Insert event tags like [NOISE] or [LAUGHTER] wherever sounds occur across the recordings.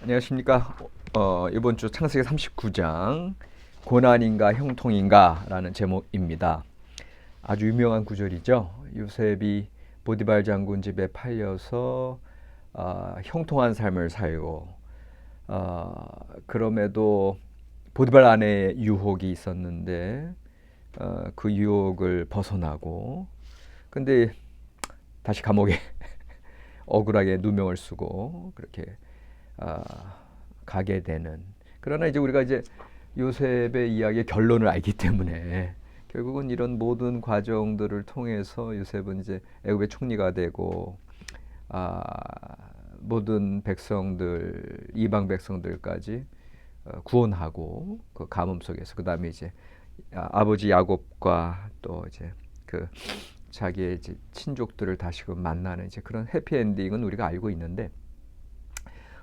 안녕하십니까. 어, 이번 주 창세기 39장 고난인가 형통인가라는 제목입니다. 아주 유명한 구절이죠. 요셉이 보디발 장군 집에 팔려서 어, 형통한 삶을 살고 어, 그럼에도 보디발 안에 유혹이 있었는데 어, 그 유혹을 벗어나고 근데 다시 감옥에 [LAUGHS] 억울하게 누명을 쓰고 그렇게 아, 가게 되는. 그러나 이제 우리가 이제 요셉의 이야기의 결론을 알기 때문에 결국은 이런 모든 과정들을 통해서 요셉은 이제 애굽의 총리가 되고 아, 모든 백성들 이방 백성들까지 어, 구원하고 그 가뭄 속에서 그 다음에 이제 아, 아버지 야곱과 또 이제 그 자기의 이제 친족들을 다시금 만나는 이제 그런 해피 엔딩은 우리가 알고 있는데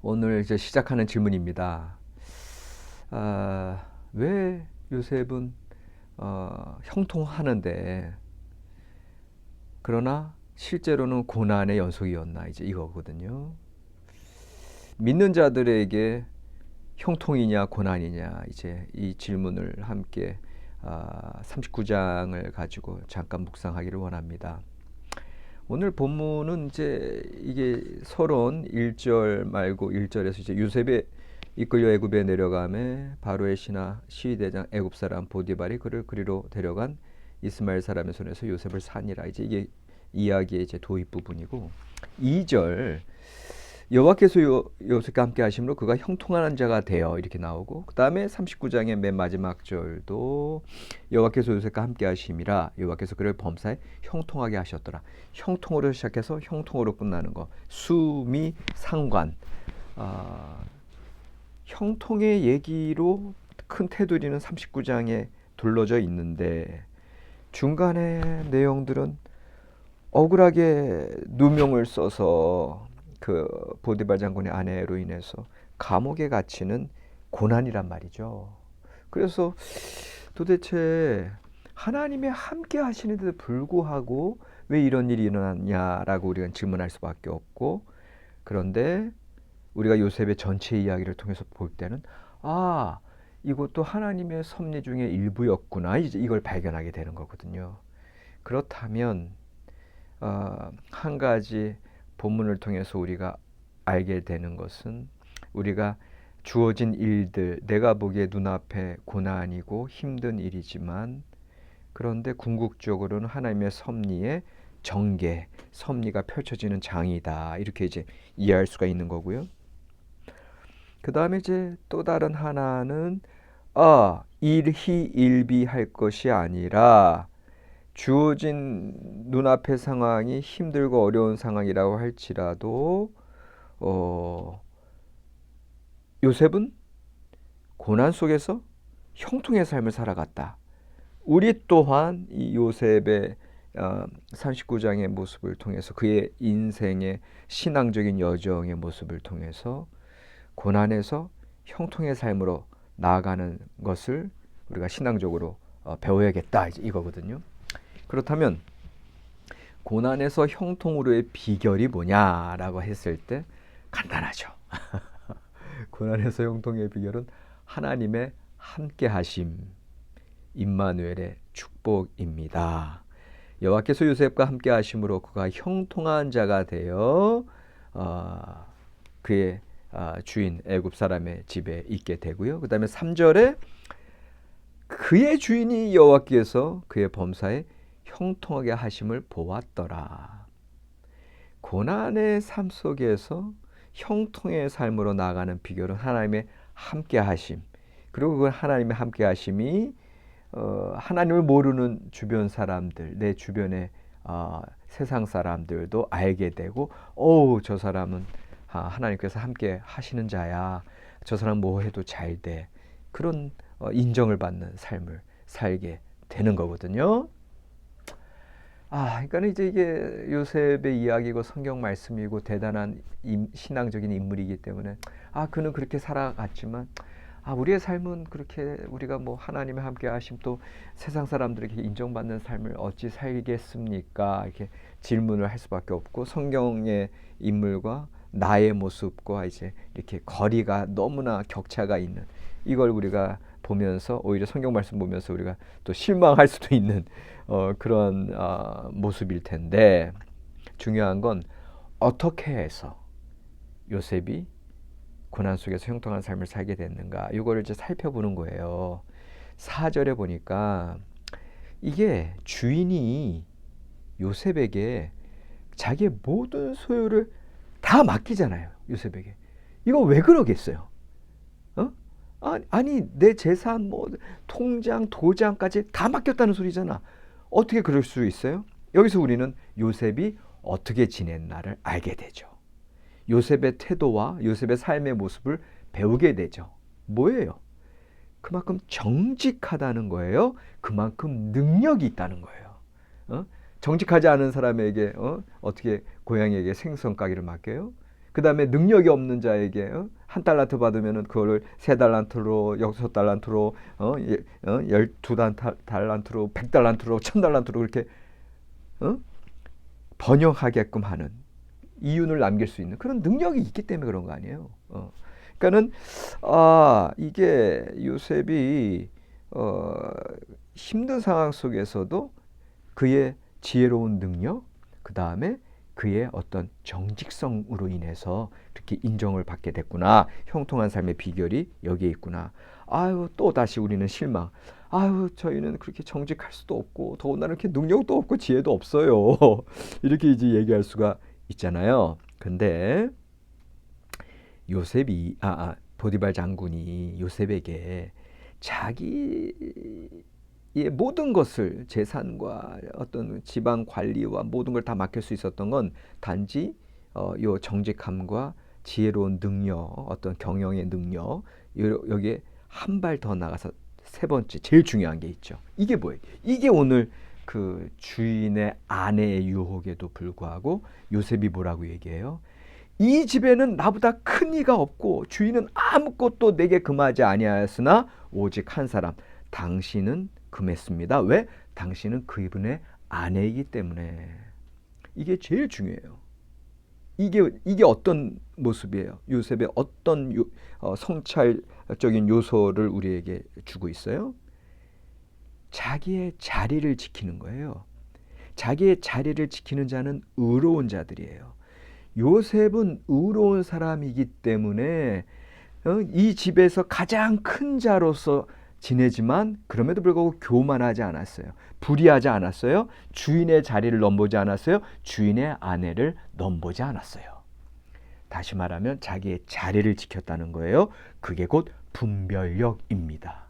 오늘 이제 시작하는 질문입니다. 아, 왜 요셉은 어, 형통하는데 그러나 실제로는 고난의 연속이었나 이제 이거거든요. 믿는 자들에게 형통이냐 고난이냐 이제 이 질문을 함께 아, 39장을 가지고 잠깐 묵상하기를 원합니다. 오늘 본문은 이제 이게 서론 1절 말고 1절에서 이제 요셉의 이끌려 애굽에 내려가매 바로의 신하 시위대장 애굽 사람 보디발이 그를 그리로 데려간 이스마엘 사람의 손에서 요셉을 산이라. 이제 이게 이야기의 이제 도입 부분이고 2절 여호와께서 요, 요셉과 함께 하심으로 그가 형통한 자가 되어 이렇게 나오고 그 다음에 39장의 맨 마지막 절도 여호와께서 요셉과 함께 하심이라 여호와께서 그를 범사에 형통하게 하셨더라. 형통으로 시작해서 형통으로 끝나는 거. 수미 상관. 아, 형통의 얘기로 큰 테두리는 39장에 둘러져 있는데 중간의 내용들은 억울하게 누명을 써서 그 보디발 장군의 아내로 인해서 감옥에 갇히는 고난이란 말이죠. 그래서 도대체 하나님의 함께 하시는데도 불구하고 왜 이런 일이 일어났냐라고 우리가 질문할 수밖에 없고 그런데 우리가 요셉의 전체 이야기를 통해서 볼 때는 아 이것도 하나님의 섭리 중의 일부였구나 이제 이걸 발견하게 되는 거거든요. 그렇다면 어, 한 가지 본문을 통해서 우리가 알게 되는 것은 우리가 주어진 일들, 내가 보기에 눈앞에 고난이고 힘든 일이지만 그런데 궁극적으로는 하나님의 섭리의 정계, 섭리가 펼쳐지는 장이다. 이렇게 이제 이해할 수가 있는 거고요. 그 다음에 이제 또 다른 하나는 아, 일희 일비할 것이 아니라 주어진 눈앞의 상황이 힘들고 어려운 상황이라고 할지라도 어, 요셉은 고난 속에서 형통의 삶을 살아갔다. 우리 또한 이 요셉의 어, 39장의 모습을 통해서 그의 인생의 신앙적인 여정의 모습을 통해서 고난에서 형통의 삶으로 나아가는 것을 우리가 신앙적으로 어, 배워야겠다 이거거든요. 그렇다면 고난에서 형통으로의 비결이 뭐냐라고 했을 때 간단하죠. [LAUGHS] 고난에서 형통의 비결은 하나님의 함께 하심, 임마누엘의 축복입니다. 여호와께서 요셉과 함께 하심으로 그가 형통한 자가 되어 어, 그의 어, 주인 애굽 사람의 집에 있게 되고요. 그다음에 3절에 그의 주인이 여호와께서 그의 범사에 형통하게 하심을 보았더라. 고난의 삶 속에서 형통의 삶으로 나가는 비결은 하나님의 함께 하심. 그리고 그 하나님의 함께 하심이 어, 하나님을 모르는 주변 사람들, 내 주변의 어, 세상 사람들도 알게 되고, 오, 저 사람은 아, 하나님께서 함께 하시는 자야. 저 사람 뭐 해도 잘 돼. 그런 어, 인정을 받는 삶을 살게 되는 거거든요. 아, 그러니까 이제 이게 요셉의 이야기고 성경 말씀이고 대단한 임, 신앙적인 인물이기 때문에 아, 그는 그렇게 살아갔지만 아, 우리의 삶은 그렇게 우리가 뭐 하나님의 함께 하심 또 세상 사람들에게 인정받는 삶을 어찌 살겠습니까? 이렇게 질문을 할 수밖에 없고 성경의 인물과 나의 모습과 이제 이렇게 거리가 너무나 격차가 있는 이걸 우리가 보면서 오히려 성경 말씀 보면서 우리가 또 실망할 수도 있는 어, 그런 어, 모습일 텐데 중요한 건 어떻게 해서 요셉이 고난 속에서 형통한 삶을 살게 됐는가 이거를 이제 살펴보는 거예요. 4절에 보니까 이게 주인이 요셉에게 자기의 모든 소유를 다 맡기잖아요. 요셉에게. 이거 왜 그러겠어요? 어? 아, 아니 내 재산 뭐 통장 도장까지 다 맡겼다는 소리잖아. 어떻게 그럴 수 있어요? 여기서 우리는 요셉이 어떻게 지냈나를 알게 되죠. 요셉의 태도와 요셉의 삶의 모습을 배우게 되죠. 뭐예요? 그만큼 정직하다는 거예요. 그만큼 능력이 있다는 거예요. 어? 정직하지 않은 사람에게 어? 떻게 고양이에게 생선 가기를 맡겨요? 그 다음에 능력이 없는 자에게 어? 한 달란트 받으면 그거를 세 달란트로 여섯 달란트로 어? 어? 열두 달란트로 백 달란트로 천 달란트로 그렇게 어? 번영하게끔 하는 이윤을 남길 수 있는 그런 능력이 있기 때문에 그런 거 아니에요. 어. 그러니까는 아 이게 요셉이 어, 힘든 상황 속에서도 그의 지혜로운 능력, 그 다음에 그의 어떤 정직성으로 인해서 그렇게 인정을 받게 됐구나. 형통한 삶의 비결이 여기에 있구나. 아유, 또 다시 우리는 실망. 아유, 저희는 그렇게 정직할 수도 없고, 더군다나 이렇게 능력도 없고, 지혜도 없어요. [LAUGHS] 이렇게 이제 얘기할 수가 있잖아요. 근데 요셉이, 아, 아 보디발 장군이 요셉에게 자기 이 모든 것을 재산과 어떤 지방 관리와 모든 걸 다 맡길 수 있었던 건 단지 어, 요 정직함과 지혜로운 능력, 어떤 경영의 능력 여기에 한 발 더 나가서 세 번째 제일 중요한 게 있죠. 이게 뭐예요? 이게 오늘 그 주인의 아내의 유혹에도 불구하고 요셉이 뭐라고 얘기해요? 이 집에는 나보다 큰 이가 없고 주인은 아무것도 내게 금하지 아니하였으나 오직 한 사람 당신은 금했습니다. 왜? 당신은 그분의 아내이기 때문에. 이게 제일 중요해요. 이게 이게 어떤 모습이에요? 요셉의 어떤 요, 어, 성찰적인 요소를 우리에게 주고 있어요? 자기의 자리를 지키는 거예요. 자기의 자리를 지키는 자는 의로운 자들이에요. 요셉은 의로운 사람이기 때문에 어, 이 집에서 가장 큰 자로서 지내지만 그럼에도 불구하고 교만하지 않았어요. 불의하지 않았어요. 주인의 자리를 넘보지 않았어요. 주인의 아내를 넘보지 않았어요. 다시 말하면 자기의 자리를 지켰다는 거예요. 그게 곧 분별력입니다.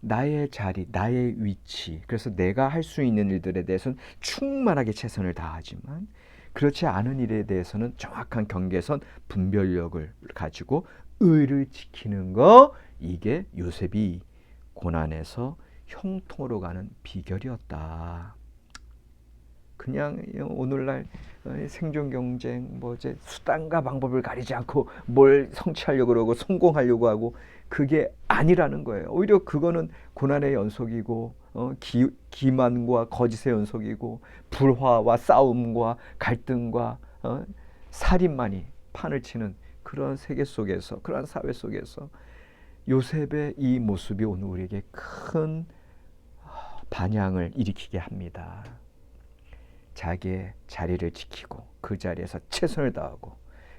나의 자리, 나의 위치. 그래서 내가 할 수 있는 일들에 대해서는 충만하게 최선을 다하지만 그렇지 않은 일에 대해서는 정확한 경계선, 분별력을 가지고 의를 지키는 거 이게 요셉이 고난에서 형통으로 가는 비결이었다. 그냥 오늘날 생존 경쟁 뭐 이제 수단과 방법을 가리지 않고 뭘 성취하려고 그러고 성공하려고 하고 그게 아니라는 거예요. 오히려 그거는 고난의 연속이고 어, 기, 기만과 거짓의 연속이고 불화와 싸움과 갈등과 어, 살인만이 판을 치는 그런 세계 속에서 그런 사회 속에서 요셉의 이 모습이 오늘 우리에게 큰 반향을 일으키게 합니다. 자기의 자리를 지키고 그 자리에서 최선을 다하고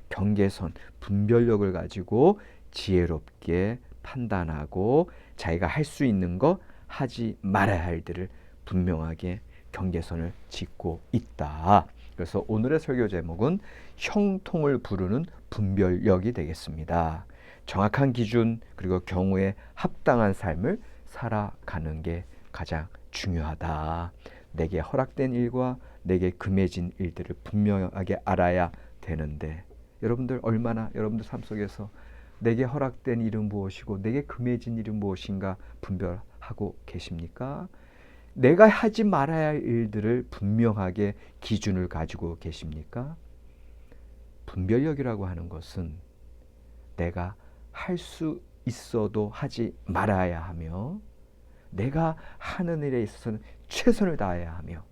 경계선, 분별력을 가지고 지혜롭게 판단하고 자기가 할 수 있는 거 하지 말아야 할 일들을 분명하게 경계선을 짓고 있다. 그래서 오늘의 설교 제목은 형통을 부르는 분별력이 되겠습니다. 정확한 기준 그리고 경우에 합당한 삶을 살아가는 게 가장 중요하다. 내게 허락된 일과 내게 금해진 일들을 분명하게 알아야 되는데 여러분들 얼마나 여러분들 삶 속에서 내게 허락된 일은 무엇이고 내게 금해진 일은 무엇인가 분별하고 계십니까? 내가 하지 말아야 할 일들을 분명하게 기준을 가지고 계십니까? 분별력이라고 하는 것은 내가 할 수 있어도 하지 말아야 하며 내가 하는 일에 있어서는 최선을 다해야 하며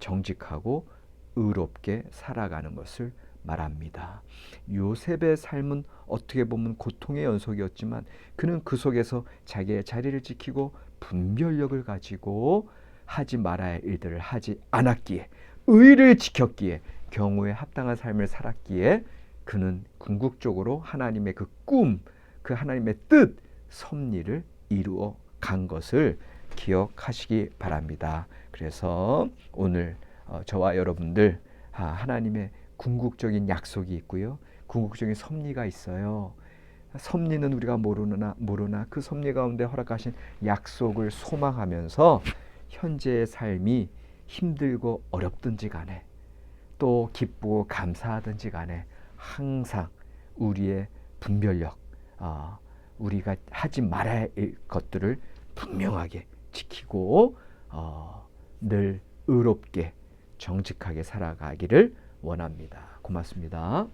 정직하고 의롭게 살아가는 것을 말합니다. 요셉의 삶은 어떻게 보면 고통의 연속이었지만 그는 그 속에서 자기의 자리를 지키고 분별력을 가지고 하지 말아야 할 일들을 하지 않았기에 의를 지켰기에 경우에 합당한 삶을 살았기에 그는 궁극적으로 하나님의 그 꿈, 그 하나님의 뜻, 섭리를 이루어 간 것을 기억하시기 바랍니다. 그래서 오늘 어, 저와 여러분들 아, 하나님의 궁극적인 약속이 있고요. 궁극적인 섭리가 있어요. 섭리는 우리가 모르나 모르나 그 섭리 가운데 허락하신 약속을 소망하면서 현재의 삶이 힘들고 어렵든지 간에 또 기쁘고 감사하든지 간에 항상 우리의 분별력, 아, 우리가 하지 말아야 할 것들을 분명하게 지키고 어, 늘 의롭게 정직하게 살아가기를 원합니다. 고맙습니다.